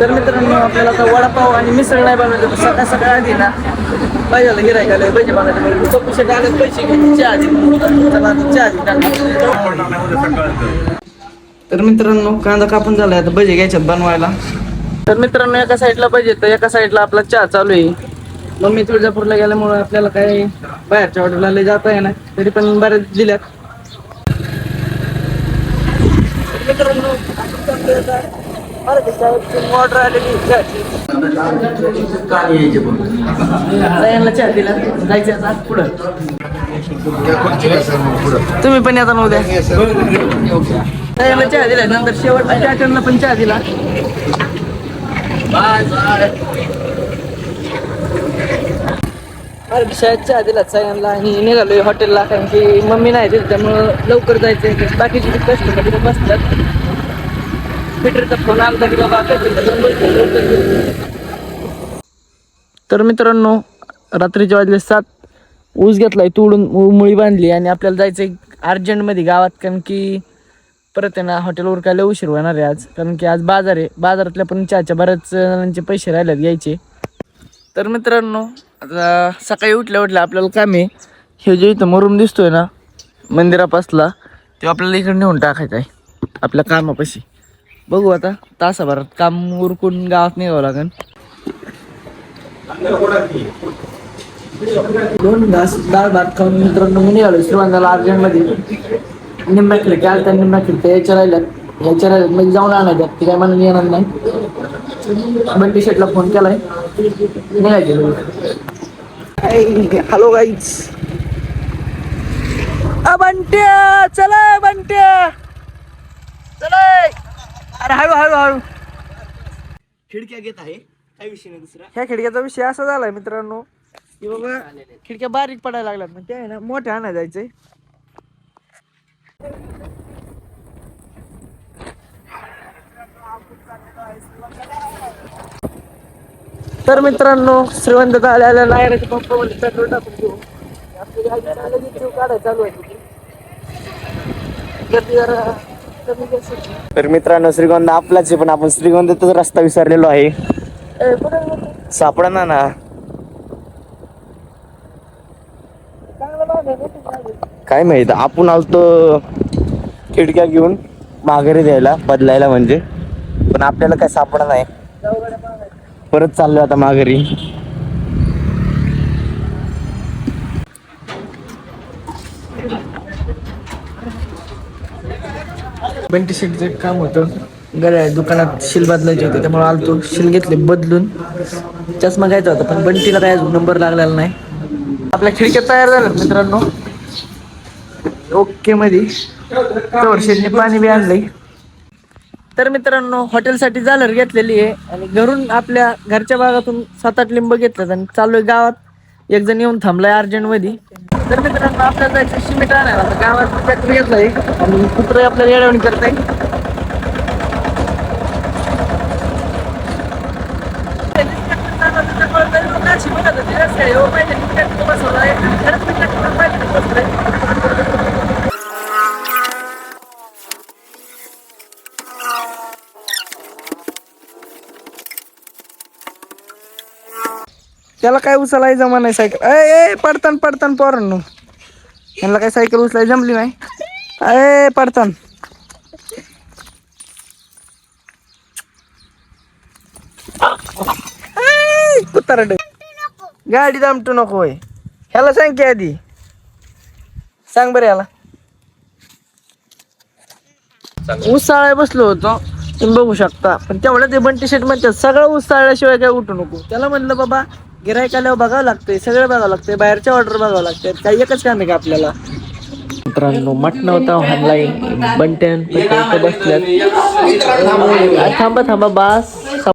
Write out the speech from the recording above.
तर मित्रांनो आपल्याला आता वडापाव आणि मिसळ नाही बनवायचं सकाळ सकाळ आधी ना पाहिजे गिरायकाला पाहिजे बघायला तो डायरेक्ट पैसे घ्यायचे चहा आधी आता चहा तर मित्रांनो कांदा कापून झालाय आता भजे घ्यायच्यात बनवायला. तर मित्रांनो एका साईडला पाहिजे तर एका साईडला आपला चहा चालू आहे. मम्मी तुळजापूरला गेल्यामुळे आपल्याला काय बाहेरच्या हॉटेलला लय जाता येणार तरी पण बऱ्याच दिल्यात. मित्रांनो चहा दिला आता पुढं तुम्ही पण येता ना उद्या यांना चहा दिला नंतर शेवटच्या चहाकडनं पण चहा दिला अरे शाळेत चहा दिला सगळ्यांना आणि निघालोय हॉटेलला कारण की मम्मी नाही दिली त्यामुळं लवकर जायचं बाकीचे कस्टमर तिथे बसतात फोन आला की बाबा तर मित्रांनो रात्रीचे वाजले सात. ऊस घेतलाय तोडून उ- मुळी बांधली आणि आपल्याला जायचं अर्जंटमध्ये गावात कारण की परत आहे ना हॉटेलवर काय लय उशीर होणार आहे आज. कारण की आज बाजार आहे. बाजारातल्या पण चहाच्या बऱ्याच जणांचे पैसे राहिल्यात घ्यायचे. तर मित्रांनो आता सकाळी उठल्या उठल्या आपल्याला काम आहे. हे जे इथं मरून दिसतोय ना मंदिरापासला ते आपल्याला इकडे नेऊन टाकायचं आहे आपल्या कामापाशी. बघू आता तासाभरात काम उरकून गावात निघावं लागेल दोन घास डाळ भात खाऊन मित्रांनो मी निघालो श्रीवंताला अर्जंटमध्ये. निम्म्या खिडक्या आल्या निम्म्या खिडक्या याच्या राहिल्यात. याच्या राहिल्यात. म्हणजे जाऊन आणायच्यात. ती काय मला येणार नाही. बंटी शेटला फोन केलाय. निघायचे. हॅलो गाईज बंट्या चला बंट्या. अरे हळू हळू हळू. खिडक्या घेत आहे. काय विषय नाही दुसरा? ह्या खिडक्याचा विषय असा झालाय मित्रांनो की बाबा खिडक्या बारीक पडायला लागल्यात ना ते आहे ना मोठ्या आणा जायचंय. तर मित्रांनो श्रीवंत आल्याला नायराच्या पंपामध्ये पेट्रोल टाकून घेऊ आपली गाडी चालू आहे तिथे. गर्दी जरा तर मित्रांनो श्रीगोंद आपलाच आहे पण आपण श्रीगोंदातच रस्ता विसरलेलो आहे? सापडा ना ना. काय माहीत आपण आलतो खिडक्या घेऊन माघारी द्यायला बदलायला म्हणजे पण आपल्याला काय सापडा नाही. परत चाललोय आता माघारी बंटी शेटचं काम होतं गड्या दुकानात शिल बदलायची होती त्यामुळे आलतो. शिल घेतले बदलून. चष्मा घ्यायचा होता पण बंटीला काय नंबर लागलेला नाही. आपल्या खिडक्या तयार झालं मित्रांनो. ओके मध्ये. तर शेटने पाणी बी आणलंय. तर मित्रांनो हॉटेलसाठी झालर घेतलेली आहे. आणि घरून आपल्या घरच्या भागातून सात आठ लिंब घेतल्यात आणि चाललोय गावात. एक जण येऊन थांबलाय अर्जंटमध्ये तर मित्रांनो आपल्याला जायचं सिमेंट आणायला. आता गावात फॅक्टरी घेतलाय. आणि कुत्र आपल्याला येडवणी करताय त्याला काय उचलाय जमा नाही सायकल? ए ए पडतान पडतान पोरांनो. यांना काय सायकल उचलाय जमली नाही? अय पडतान. कुत्तारड गाडी दामटू नको होय. ह्याला सांग की आधी. सांग बरं याला. उसाळा बसलो होतो. तुम्ही बघू शकता. पण तेवढं ते बंटी शेट म्हणतात सगळं उसाळल्याशिवाय काय उठू नको. त्याला म्हणलं बाबा गिरायक आल्यावर बघावं लागतंय सगळं बघावं लागतंय बाहेरच्या ऑर्डर बघावं लागतात काही एकच काम आहे का आपल्याला? मित्रांनो मटण होता ऑनलाईन बंट्यान बसल्यात. थांबा थांबा बास.